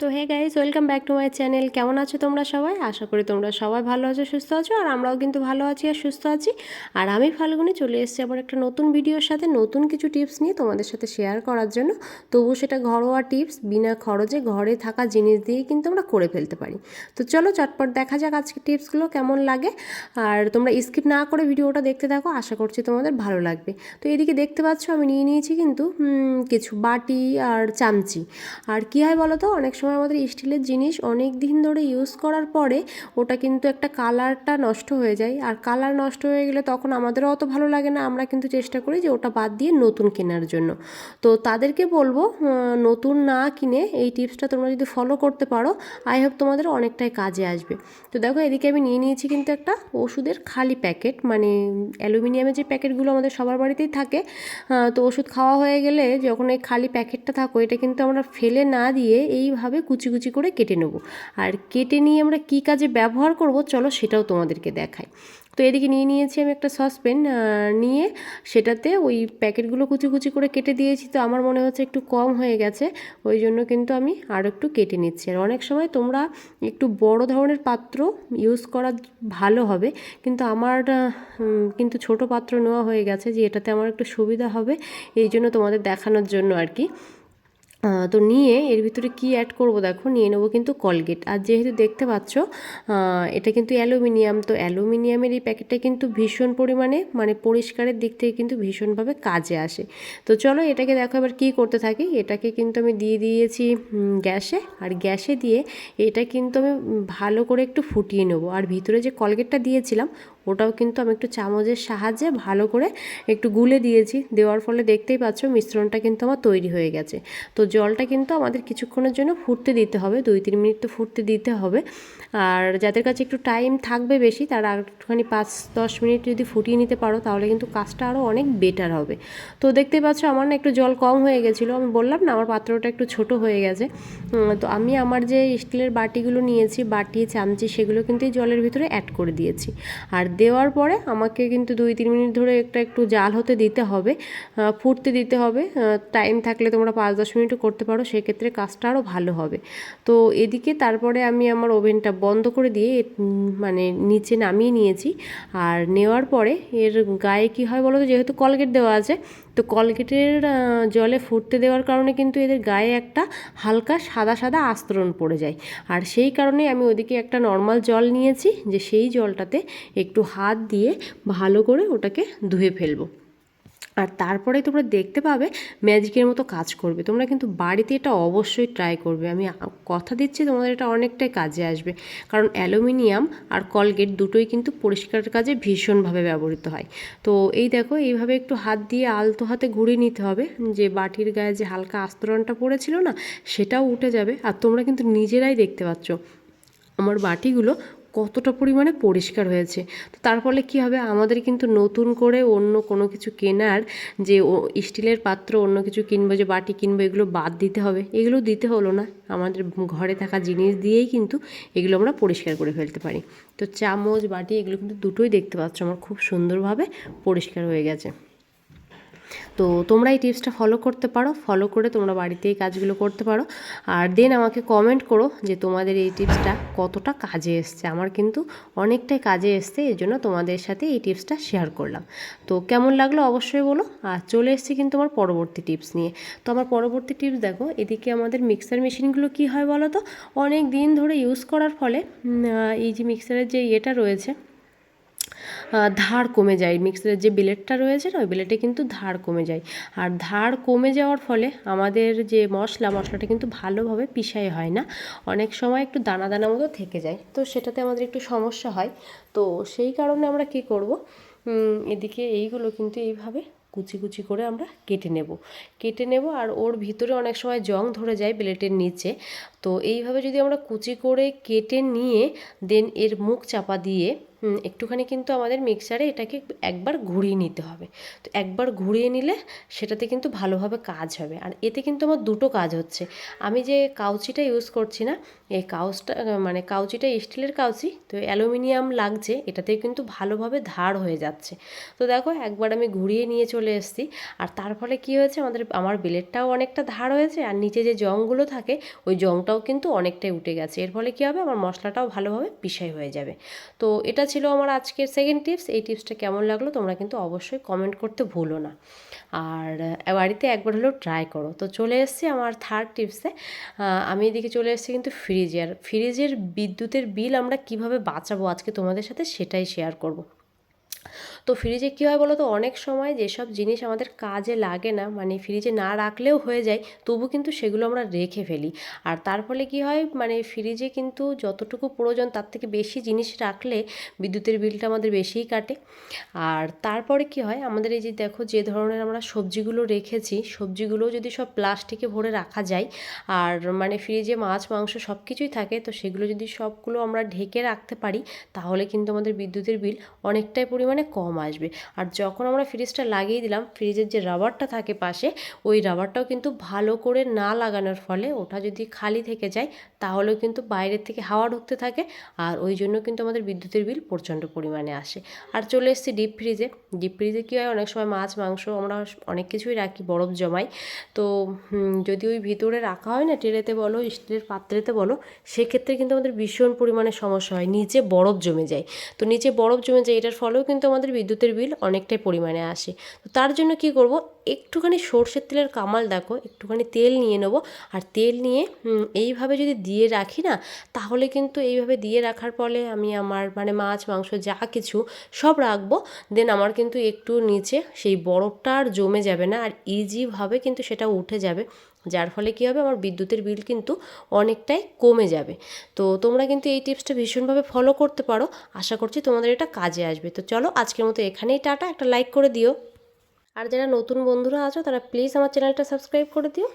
তো hey guys welcome back to my channel. কেমন আছো তোমরা সবাই? আশা করি তোমরা সবাই ভালো আছো, সুস্থ আছো, আর আমরাও কিন্তু ভালো আছি আর সুস্থ আছি। আর আমি ফাল্গুনি চলে এসেছি আবার একটা নতুন ভিডিওর সাথে, নতুন কিছু টিপস নিয়ে তোমাদের সাথে শেয়ার করার জন্য। তবু সেটা ঘরোয়া টিপস, বিনা খরচে ঘরে থাকা জিনিস দিয়েই কিন্তু আমরা করে ফেলতে পারি। তো চলো চটপট দেখা যাক আজকে টিপসগুলো কেমন লাগে। আর তোমরা স্কিপ না করে ভিডিওটা দেখতে থাকো, আশা করছি তোমাদের ভালো লাগবে। তো এদিকে দেখতে পাচ্ছ, আমি নিয়ে নিয়েছি কিন্তু কিছু বাটি আর চামচি। আর কী হয় বলো তো, অনেক সময় আমাদের স্টিলের জিনিস অনেক দিন ধরে ইউজ করার পরে ওটা কিন্তু একটা কালারটা নষ্ট হয়ে যায়। আর কালার নষ্ট হয়ে গেলে তখন আমাদেরও অত ভালো লাগে না। আমরা কিন্তু চেষ্টা করি যে ওটা বাদ দিয়ে নতুন কেনার জন্য। তো তাদেরকে বলব নতুন না কিনে এই টিপসটা তোমরা যদি ফলো করতে পারো আই হোপ তোমাদের অনেকটাই কাজে আসবে। তো দেখো, এদিকে আমি নিয়ে নিয়েছি কিন্তু একটা ওষুধের খালি প্যাকেট। মানে অ্যালুমিনিয়ামের যে প্যাকেটগুলো আমাদের সবার বাড়িতেই থাকে তো ওষুধ খাওয়া হয়ে গেলে যখন এই খালি প্যাকেটটা থাকো, এটা কিন্তু আমরা ফেলে না দিয়ে এইভাবে কুচি কুচি করে কেটে নেব। আর কেটে নিয়ে আমরা কী কাজে ব্যবহার করব চলো সেটাও তোমাদেরকে দেখাই। তো এদিকে নিয়ে নিয়েছি আমি একটা সসপ্যান নিয়ে সেটাতে ওই প্যাকেটগুলো কুচি কুচি করে কেটে দিয়েছি। তো আমার মনে হচ্ছে একটু কম হয়ে গেছে, ওই জন্য কিন্তু আমি আরও একটু কেটে নিচ্ছি। আর অনেক সময় তোমরা একটু বড় ধরনের পাত্র ইউজ করা ভালো হবে, কিন্তু আমার কিন্তু ছোট পাত্র নেওয়া হয়ে গেছে যে এটাতে আমার একটু সুবিধা হবে, এই জন্য তোমাদের দেখানোর জন্য আর কি। তো নিয়ে এর ভিতরে কি অ্যাড করব দেখো, নিয়ে নেব কিন্তু কলগেট আর যেহেতু দেখতে পাচ্ছ এটা কিন্তু অ্যালুমিনিয়াম, তো অ্যালুমিনিয়ামের এই প্যাকেটটা কিন্তু ভীষণ পরিমাণে মানে পরিষ্কারের দিক থেকে কিন্তু ভীষণভাবে কাজে আসে। তো চলো এটাকে দেখো এবার কী করতে থাকি। এটাকে কিন্তু আমি দিয়ে দিয়েছি গ্যাসে। আর গ্যাসে দিয়ে এটা কিন্তু আমি ভালো করে একটু ফুটিয়ে নেব। আর ভিতরে যে কলগেটটা দিয়েছিলাম ওটাও কিন্তু আমি একটু চামচের সাহায্যে ভালো করে একটু গুলে দিয়েছি। দেওয়ার ফলে দেখতেই পাচ্ছ মিশ্রণটা কিন্তু আমার তৈরি হয়ে গেছে। তো জলটা কিন্তু আমাদের কিছুক্ষণের জন্য ফুটতে দিতে হবে, দুই তিন মিনিট তো ফুটতে দিতে হবে। আর যাদের কাছে একটু টাইম থাকবে বেশি, তারা একটুখানি পাঁচ দশ মিনিট যদি ফুটিয়ে নিতে পারো, তাহলে কিন্তু কাজটা আরও অনেক বেটার হবে। তো দেখতেই পাচ্ছ আমার না একটু জল কম হয়ে গেছিল। আমি বললাম না, আমার পাত্রটা একটু ছোট হয়ে গেছে। তো আমি আমার যে স্টিলের বাটিগুলো নিয়েছি, বাটি, চামচি, সেগুলো কিন্তু এই জলের ভিতরে অ্যাড করে দিয়েছি। আর দেওয়ার পরে আমাকে কিন্তু দুই, তিন মিনিট ধরে একটা, একটু জাল হতে দিতে হবে ফুটতে দিতে হবে টাইম থাকলে তোমরা পাঁচ, দশ মিনিটও করতে পারো, সেক্ষেত্রে কাজটা আরও ভালো হবে। তো এদিকে তারপরে আমি আমার ওভেনটা বন্ধ করে দিয়ে মানে নিচে নামিয়ে নিয়েছি। আর নেওয়ার পরে এর গায়ে কি হয় বলো তো যেহেতু কলগেট দেওয়া আছে, তো কলগেটের জলে ফুটতে দেওয়ার কারণে কিন্তু এদের গায়ে একটা হালকা সাদা সাদা আস্তরণ পড়ে যায়। আর সেই কারণে আমি ওদিকে একটা নর্মাল জল নিয়েছি যে সেই জলটাতে একটু হাত দিয়ে ভালো করে ওটাকে ধুয়ে ফেলব। আর তারপরে তোমরা দেখতে পাবে ম্যাজিকের মতো কাজ করবে। তোমরা কিন্তু বাড়িতে এটা অবশ্যই ট্রাই করবে। আমি কথা দিচ্ছি, তোমাদের এটা অনেকটাই কাজে আসবে। কারণ অ্যালুমিনিয়াম আর কলগেট দুটোই কিন্তু পরিষ্কারের কাজে ভীষণভাবে ব্যবহৃত হয়। তো এই দেখো, এইভাবে একটু হাত দিয়ে আলতো হাতে ঘুরিয়ে নিতে হবে। যে বাটির গায়ে যে হালকা আস্তরণটা পড়েছিল না, সেটাও উঠে যাবে। আর তোমরা কিন্তু নিজেরাই দেখতে পাচ্ছ, আমার বাটিগুলো কতটা পরিমাণে পরিষ্কার হয়েছে। তো তার ফলে কী হবে? আমাদের কিন্তু নতুন করে অন্য কোনো কিছু কেনার যে স্টিলের পাত্র, অন্য কিছু কিনবো, যে বাটি কিনবো, এগুলো বাদ দিতে হবে। এগুলো দিতে হলো না। আমাদের ঘরে থাকা জিনিস দিয়েই কিন্তু এগুলো আমরা পরিষ্কার করে ফেলতে পারি। তো চামচ, বাটি, এগুলো কিন্তু দুটোই দেখতে পাচ্ছ আমার খুব সুন্দরভাবে পরিষ্কার হয়ে গেছে। তো তোমরা এই টিপসটা ফলো করতে পারো ফলো করে তোমরা বাড়িতে এই কাজগুলো করতে পারো। আর দেন আমাকে কমেন্ট করো যে তোমাদের এই টিপসটা কতটা কাজে এসছে। আমার কিন্তু অনেকটাই কাজে এসছে, এই জন্য তোমাদের সাথে এই টিপসটা শেয়ার করলাম। তো কেমন লাগল অবশ্যই বলো। আর চলে এসেছি কিন্তু আমার পরবর্তী টিপস নিয়ে। তো আমার পরবর্তী টিপস দেখো, এদিকে আমাদের মিক্সার মেশিনগুলো কি হয় বলো তো? অনেক দিন ধরে ইউজ করার ফলে এই যে মিক্সারের যে ইয়েটা রয়েছে ধার কমে যায়। মিক্সারের যে ব্লেডটা রয়েছে না, ওই ব্লেডে কিন্তু ধার কমে যায়। আর ধার কমে যাওয়ার ফলে আমাদের যে মশলা, মশলাটা কিন্তু ভালোভাবে পিসাই হয় না। অনেক সময় একটু দানা দানা মতো থেকে যায়। তো সেটাতে আমাদের একটু সমস্যা হয়। তো সেই কারণে আমরা কি করব? এদিকে এইগুলো কিন্তু এইভাবে কুচি কুচি করে আমরা কেটে নেব। কেটে নেব আর ওর ভিতরে অনেক সময় জং ধরে যায় ব্লেটের নিচে। তো এইভাবে যদি আমরা কুচি করে কেটে নিয়ে দেন এর মুখ চাপা দিয়ে একটুখানি কিন্তু আমাদের মিক্সারে এটাকে একবার ঘুরিয়ে নিতে হবে। তো একবার ঘুরিয়ে নিলে সেটাতে কিন্তু ভালোভাবে কাজ হবে। আর এতে কিন্তু আমার দুটো কাজ হচ্ছে। আমি যে কাউচিটা ইউজ করছি না, এই কাউচটা মানে কাউচিটা স্টিলের কাউচি, তো অ্যালুমিনিয়াম লাগছে এটাতে কিন্তু ভালোভাবে ধার হয়ে যাচ্ছে। তো দেখো, একবার আমি ঘুরিয়ে নিয়ে চলে এসেছি। আর তার ফলে কী হয়েছে, আমাদের, আমার বেলেটটাও অনেকটা ধার হয়েছে, আর নিচে যে জংগুলো থাকে, ওই জংটাও কিন্তু অনেকটাই উঠে গেছে। এর ফলে কী হবে, আমার মশলাটাও ভালোভাবে পিসাই হয়ে যাবে। তো এটা ছিল আমার আজকের সেকেন্ড টিপস এই টিপসটা কেমন লাগল তোমরা কিন্তু অবশ্যই কমেন্ট করতে ভুলো না। আর বাড়িতে একবার হলেও ট্রাই করো। তো চলে এসছি আমার থার্ড টিপসে আমি এদিকে চলে এসেছি কিন্তু ফ্রিজের। ফ্রিজের বিদ্যুতের বিল আমরা কীভাবে বাঁচাবো আজকে তোমাদের সাথে সেটাই শেয়ার করব। তো ফ্রিজে কী হয় বলো তো অনেক সময় যেসব জিনিস আমাদের কাজে লাগে না মানে ফ্রিজে না রাখলেও হয়ে যায়, তবু কিন্তু সেগুলো আমরা রেখে ফেলি। আর তার ফলে কী হয়? মানে ফ্রিজে কিন্তু যতটুকু প্রয়োজন, তার থেকে বেশি জিনিস রাখলে বিদ্যুতের বিলটা আমাদের বেশিই কাটে। আর তারপরে কি হয়? আমাদের এই যে দেখো, যে ধরনের আমরা সবজিগুলো রেখেছি, সবজিগুলো যদি সব প্লাস্টিকে ভরে রাখা যায়, আর মানে ফ্রিজে মাছ, মাংস সব কিছুই থাকে, তো সেগুলো যদি সবগুলো আমরা ঢেকে রাখতে পারি, তাহলে কিন্তু আমাদের বিদ্যুতের বিল অনেকটাই পরিমাণে কম আসবে। আর যখন আমরা ফ্রিজটা লাগিয়ে দিলাম ফ্রিজের যে রাবারটা থাকে পাশে, ওই রাবারটাও কিন্তু ভালো করে না লাগানোর ফলে ওটা যদি খালি থেকে যায়, তাহলেও কিন্তু বাইরের থেকে হাওয়া ঢুকতে থাকে। আর ওই জন্য কিন্তু আমাদের বিদ্যুতের বিল প্রচণ্ড পরিমাণে আসে। আর চলে এসেছি ডিপ ফ্রিজে ডিপ ফ্রিজে কী হয়, অনেক সময় মাছ, মাংস আমরা অনেক কিছুই রাখি, বরফ জমাই। তো যদি ওই ভিতরে রাখা হয় না, ট্রেতে বলো, স্টিলের পাত্রেতে বলো, সেক্ষেত্রে কিন্তু আমাদের ভীষণ পরিমাণে সমস্যা হয়, নিচে বরফ জমে যায়। তো নিচে বরফ জমে যায়, এটার ফলেও কিন্তু আমাদের বিদ্যুতের বিল অনেকটাই পরিমাণে আসে। তো তার জন্য কি করব? একটুখানি সর্ষের তেলের কামাল দেখো, একটুখানি তেল নিয়ে নেব। আর তেল নিয়ে এইভাবে যদি দিয়ে রাখি না, তাহলে কিন্তু এইভাবে দিয়ে রাখার ফলে আমি আমার মানে মাছ, মাংস যা কিছু সব রাখব। দেন আমার কিন্তু একটু নিচে সেই বরফটা আর জমে যাবে না। আর ইজিভাবে কিন্তু সেটা উঠে যাবে। যার ফলে কী হবে? আমার বিদ্যুতের বিল কিন্তু অনেকটাই কমে যাবে। তো তোমরা কিন্তু এই টিপসটা ভীষণভাবে ফলো করতে পারো। আশা করছি তোমাদের এটা কাজে আসবে। তো চলো, আজকের মতো এখানেই টাটা। একটা লাইক করে দিও। আর যারা নতুন বন্ধুরা আছো, তারা প্লিজ আমার চ্যানেলটা সাবস্ক্রাইব করে দিও।